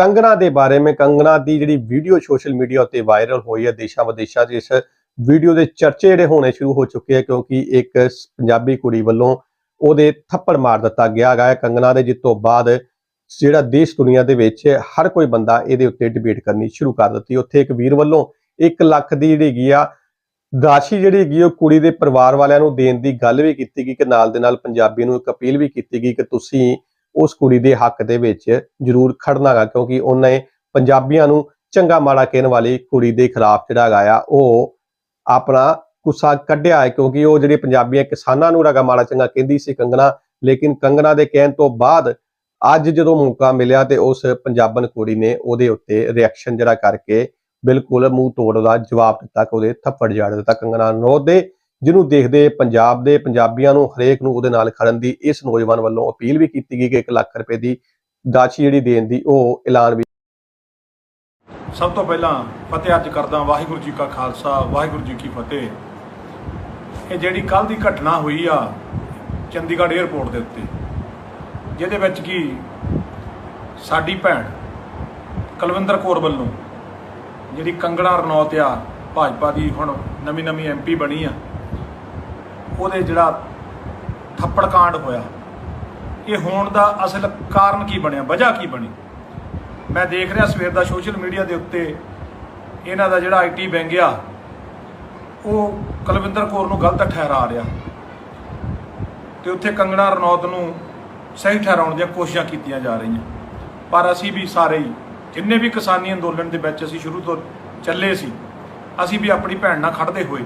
ਕੰਗਣਾ ਦੇ ਬਾਰੇ ਮੈਂ ਕੰਗਣਾ ਦੀ ਜਿਹੜੀ ਵੀਡੀਓ ਸੋਸ਼ਲ ਮੀਡੀਆ ਉੱਤੇ ਵਾਇਰਲ ਹੋਈ ਹੈ ਦੇਸ਼ਾਂ ਵਿਦੇਸ਼ਾਂ 'ਚ, ਇਸ ਵੀਡੀਓ ਦੇ ਚਰਚੇ ਜਿਹੜੇ ਹੋਣੇ ਸ਼ੁਰੂ ਹੋ ਚੁੱਕੇ ਆ ਕਿਉਂਕਿ ਇੱਕ ਪੰਜਾਬੀ ਕੁੜੀ ਵੱਲੋਂ ਉਹਦੇ ਥੱਪੜ ਮਾਰ ਦਿੱਤਾ ਗਿਆ ਹੈ। ਕੰਗਣਾ ਦੇ ਜਿੱਤ ਤੋਂ ਬਾਅਦ ਜਿਹੜਾ ਦੇਸ਼ ਦੁਨੀਆ ਦੇ ਵਿੱਚ ਹਰ ਕੋਈ ਬੰਦਾ ਇਹਦੇ ਉੱਤੇ ਡਿਬੇਟ ਕਰਨੀ ਸ਼ੁਰੂ ਕਰ ਦਿੱਤੀ। ਉੱਥੇ ਇੱਕ ਵੀਰ ਵੱਲੋਂ 1 ਲੱਖ ਦੀ ਜਿਹੜੀ ਹੈਗੀ ਆ, ਰਾਸ਼ੀ ਜਿਹੜੀ ਹੈਗੀ ਉਹ ਕੁੜੀ ਦੇ ਪਰਿਵਾਰ ਵਾਲਿਆਂ ਨੂੰ ਦੇਣ ਦੀ ਗੱਲ ਵੀ ਕੀਤੀ ਗਈ ਕਿ ਨਾਲ ਦੇ ਨਾਲ ਪੰਜਾਬੀ ਨੂੰ ਇੱਕ ਅਪੀਲ ਵੀ ਕੀਤੀ ਗਈ ਕਿ ਤੁਸੀਂ ਉਸ ਕੁੜੀ ਦੇ ਹੱਕ ਦੇ ਵਿੱਚ ਜ਼ਰੂਰ ਖੜਨਾਗਾ ਕਿਉਂਕਿ ਉਹਨੇ ਪੰਜਾਬੀਆਂ ਨੂੰ ਚੰਗਾ ਮਾੜਾ ਕਹਿਣ ਵਾਲੀ ਕੁੜੀ ਦੇ ਖਿਲਾਫ ਜਿਹੜਾ ਹੈਗਾ ਆ, ਉਹ ਆਪਣਾ ਗੁੱਸਾ ਕੱਢਿਆ ਹੈ, ਕਿਉਂਕਿ ਉਹ ਜਿਹੜੇ ਪੰਜਾਬੀਆਂ ਕਿਸਾਨਾਂ ਨੂੰ ਰਗਾ ਮਾੜਾ ਚੰਗਾ ਕਹਿੰਦੀ ਸੀ ਕੰਗਣਾ, ਲੇਕਿਨ ਕੰਗਣਾ ਦੇ ਕਹਿਣ ਤੋਂ ਬਾਅਦ ਅੱਜ ਜਦੋਂ ਮੌਕਾ ਮਿਲਿਆ ਤੇ ਉਸ ਪੰਜਾਬਣ ਕੁੜੀ ਨੇ ਉਹਦੇ ਉੱਤੇ ਰਿਐਕਸ਼ਨ ਜਿਹੜਾ ਕਰਕੇ ਬਿਲਕੁਲ ਮੂੰਹ ਤੋੜ ਦਾ ਜਵਾਬ ਦਿੱਤਾ, ਕਿ ਉਹਦੇ ਥੱਪੜ ਜੜ ਦਿੱਤਾ। ਕੰਗਣਾ ਰਣੌਤ ਦੇ ਜਿਹਨੂੰ ਦੇਖਦੇ ਪੰਜਾਬ ਦੇ ਪੰਜਾਬੀਆਂ ਨੂੰ ਹਰੇਕ ਨੂੰ ਉਹਦੇ ਨਾਲ ਖੜਨ ਦੀ ਇਸ ਨੌਜਵਾਨ ਵੱਲੋਂ ਅਪੀਲ ਵੀ ਕੀਤੀ ਗਈ ਕਿ 1 ਲੱਖ ਰੁਪਏ ਦੀ ਦਾਸ਼ੀ ਜਿਹੜੀ ਦੇਣ ਦੀ ਉਹ ਐਲਾਨ ਵੀ ਸਭ ਤੋਂ ਪਹਿਲਾਂ ਫਤਿਹ ਅੱਜ ਕਰਦਾ ਵਾਹਿਗੁਰੂ ਜੀ ਕਾ ਖਾਲਸਾ, ਵਾਹਿਗੁਰੂ ਜੀ ਕੀ ਫਤਿਹ। ਇਹ ਜਿਹੜੀ ਕੱਲ ਦੀ ਘਟਨਾ ਹੋਈ ਆ ਚੰਡੀਗੜ੍ਹ 에ਅਰਪੋਰਟ ਦੇ ਉੱਤੇ, ਜਿਹਦੇ ਵਿੱਚ ਕੀ ਸਾਡੀ ਭੈਣ ਕੁਲਵਿੰਦਰ ਕੌਰ ਵੱਲੋਂ ਜਿਹੜੀ ਕੰਗੜਾ ਰਣੌਤ ਆ, ਭਾਜਪਾ ਦੀ ਹੁਣ ਨਵੀਂ ਨਵੀਂ ਐਮਪੀ ਬਣੀ ਆ ਉਹਦੇ ਜਿਹੜਾ ਥੱਪੜ ਕਾਂਡ ਹੋਇਆ, ਇਹ ਹੋਣ ਦਾ ਅਸਲ ਕਾਰਨ ਕੀ ਬਣਿਆ, ਵਜ੍ਹਾ ਕੀ ਬਣੀ? ਮੈਂ ਦੇਖ ਰਿਹਾ ਸਵੇਰ ਦਾ ਸੋਸ਼ਲ ਮੀਡੀਆ ਦੇ ਉੱਤੇ ਇਹਨਾਂ ਦਾ ਜਿਹੜਾ ਆਈਟੀ ਵਿੰਗ ਆ, ਉਹ ਕੁਲਵਿੰਦਰ ਕੌਰ ਨੂੰ ਗਲਤ ਠਹਿਰਾ ਰਿਹਾ। ਤੇ ਉੱਥੇ ਕੰਗਣਾ ਰਣੌਤ ਨੂੰ ਸਹੀ ਠਹਿਰਾਉਣ ਦੀਆਂ ਕੋਸ਼ਿਸ਼ਾਂ ਕੀਤੀਆਂ ਜਾ ਰਹੀਆਂ। ਪਰ ਅਸੀਂ ਵੀ ਸਾਰੇ ਹੀ, ਜਿੰਨੇ ਵੀ ਕਿਸਾਨੀ ਅੰਦੋਲਨ ਦੇ ਵਿੱਚ ਅਸੀਂ ਸ਼ੁਰੂ ਤੋਂ ਚੱਲੇ ਸੀ, ਅਸੀਂ ਵੀ ਆਪਣੀ ਭੈਣ ਨਾਲ ਖੜਦੇ ਹੋਏ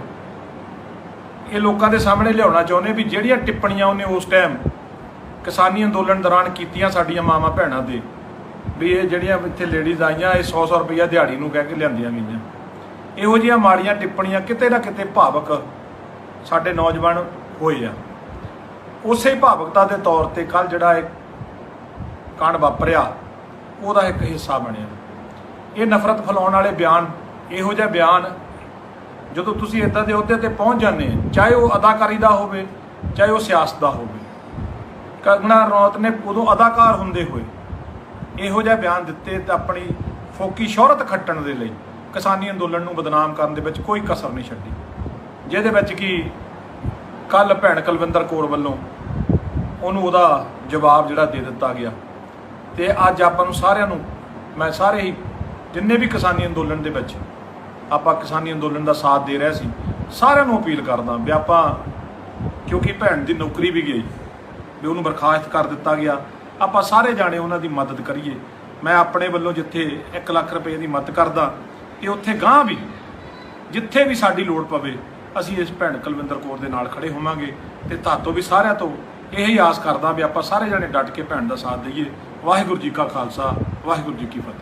ਇਹ ਲੋਕਾਂ ਦੇ ਸਾਹਮਣੇ ਲਿਆਉਣਾ ਚਾਹੁੰਦੇ ਵੀ ਜਿਹੜੀਆਂ ਟਿੱਪਣੀਆਂ ਉਹਨੇ ਉਸ ਟਾਈਮ ਕਿਸਾਨੀ ਅੰਦੋਲਨ ਦੌਰਾਨ ਕੀਤੀਆਂ ਸਾਡੀਆਂ ਮਾਵਾਂ ਭੈਣਾਂ ਦੇ, ਵੀ ਇਹ ਜਿਹੜੀਆਂ ਇੱਥੇ ਲੇਡੀਜ਼ ਆਈਆਂ, ਇਹ 100-100 ਰੁਪਈਆ ਦਿਹਾੜੀ ਨੂੰ ਕਹਿ ਕੇ ਲਿਆਂਦੀਆਂ ਗਈਆਂ। ਇਹੋ ਜਿਹੀਆਂ ਮਾੜੀਆਂ ਟਿੱਪਣੀਆਂ ਕਿਤੇ ਨਾ ਕਿਤੇ ਭਾਵਕ ਸਾਡੇ ਨੌਜਵਾਨ ਹੋਏ ਆ। ਉਸੇ ਭਾਵਕਤਾ ਦੇ ਤੌਰ ਤੇ ਕੱਲ ਜਿਹੜਾ ਇਹ ਕਾਂਡ ਵਾਪਰਿਆ, ਉਹਦਾ ਇੱਕ ਹਿੱਸਾ ਬਣਿਆ। ਇਹ ਨਫ਼ਰਤ ਫੈਲਾਉਣ ਵਾਲੇ ਬਿਆਨ, ਇਹੋ ਜਿਹਾ ਬਿਆਨ ਜਦੋਂ ਤੁਸੀਂ ਇਦਾਂ ਦੇ ਅਹੁਦੇ ਤੇ ਪਹੁੰਚ ਜਾਂਦੇ ਆ ਚਾਹੇ ਉਹ ਅਦਾਕਾਰੀ ਦਾ ਹੋਵੇ, ਚਾਹੇ ਉਹ ਸਿਆਸਤ ਦਾ ਹੋਵੇ ਕੰਗਣਾ ਰੌਤ ਨੇ ਉਦੋਂ ਅਦਾਕਾਰ ਹੁੰਦੇ ਹੋਏ ਇਹੋ ਜਿਹਾ ਬਿਆਨ ਦਿੱਤੇ ਤਾਂ ਆਪਣੀ ਫੋਕੀ ਸ਼ੋਹਰਤ ਖੱਟਣ ਦੇ ਲਈ ਕਿਸਾਨੀ ਅੰਦੋਲਨ ਨੂੰ ਬਦਨਾਮ ਕਰਨ ਦੇ ਵਿੱਚ ਕੋਈ ਕਸਰ ਨਹੀਂ ਛੱਡੀ। ਜਿਹਦੇ ਵਿੱਚ ਕਿ ਕੱਲ ਭੈਣ ਕੁਲਵਿੰਦਰ ਕੌਰ ਵੱਲੋਂ ਉਹਨੂੰ ਉਹਦਾ ਜਵਾਬ ਜਿਹੜਾ ਦੇ ਦਿੱਤਾ ਗਿਆ। ਤੇ ਅੱਜ ਆਪਾਂ ਨੂੰ ਸਾਰਿਆਂ ਨੂੰ, ਮੈਂ ਸਾਰੇ ਹੀ, ਜਿੰਨੇ ਵੀ ਕਿਸਾਨੀ ਅੰਦੋਲਨ ਦੇ ਵਿੱਚ ਆਪਾਂ ਕਿਸਾਨੀ ਅੰਦੋਲਨ ਦਾ ਸਾਥ ਦੇ ਰਹੇ ਸੀ, ਸਾਰਿਆਂ ਨੂੰ ਅਪੀਲ ਕਰਦਾ ਵੀ ਆਪਾਂ, ਕਿਉਂਕਿ ਭੈਣ ਦੀ ਨੌਕਰੀ ਵੀ ਗਈ, ਵੀ ਉਹਨੂੰ ਬਰਖਾਸਤ ਕਰ ਦਿੱਤਾ ਗਿਆ, ਆਪਾਂ ਸਾਰੇ ਜਾਣੇ ਉਹਨਾਂ ਦੀ ਮਦਦ ਕਰੀਏ। ਮੈਂ ਆਪਣੇ ਵੱਲੋਂ ਜਿੱਥੇ 1 ਲੱਖ ਰੁਪਏ ਦੀ ਮਦਦ ਕਰਦਾ, ਤੇ ਉੱਥੇ ਗਾਂ ਵੀ, ਜਿੱਥੇ ਵੀ ਸਾਡੀ ਲੋੜ ਪਵੇ, ਅਸੀਂ ਇਸ ਭੈਣ ਕੁਲਵਿੰਦਰ ਕੌਰ ਦੇ ਨਾਲ ਖੜੇ ਹੋਵਾਂਗੇ, ਤੇ ਤੁਹਾਤੋਂ ਵੀ ਸਾਰਿਆਂ ਤੋਂ ਇਹੀ ਆਸ ਕਰਦਾ ਵੀ ਆਪਾਂ ਸਾਰੇ ਜਾਣੇ ਡਟ ਕੇ ਭੈਣ ਦਾ ਸਾਥ ਦਈਏ। ਵਾਹਿਗੁਰੂ ਜੀ ਕਾ ਖਾਲਸਾ, ਵਾਹਿਗੁਰੂ ਜੀ ਕੀ ਫਤਿਹ।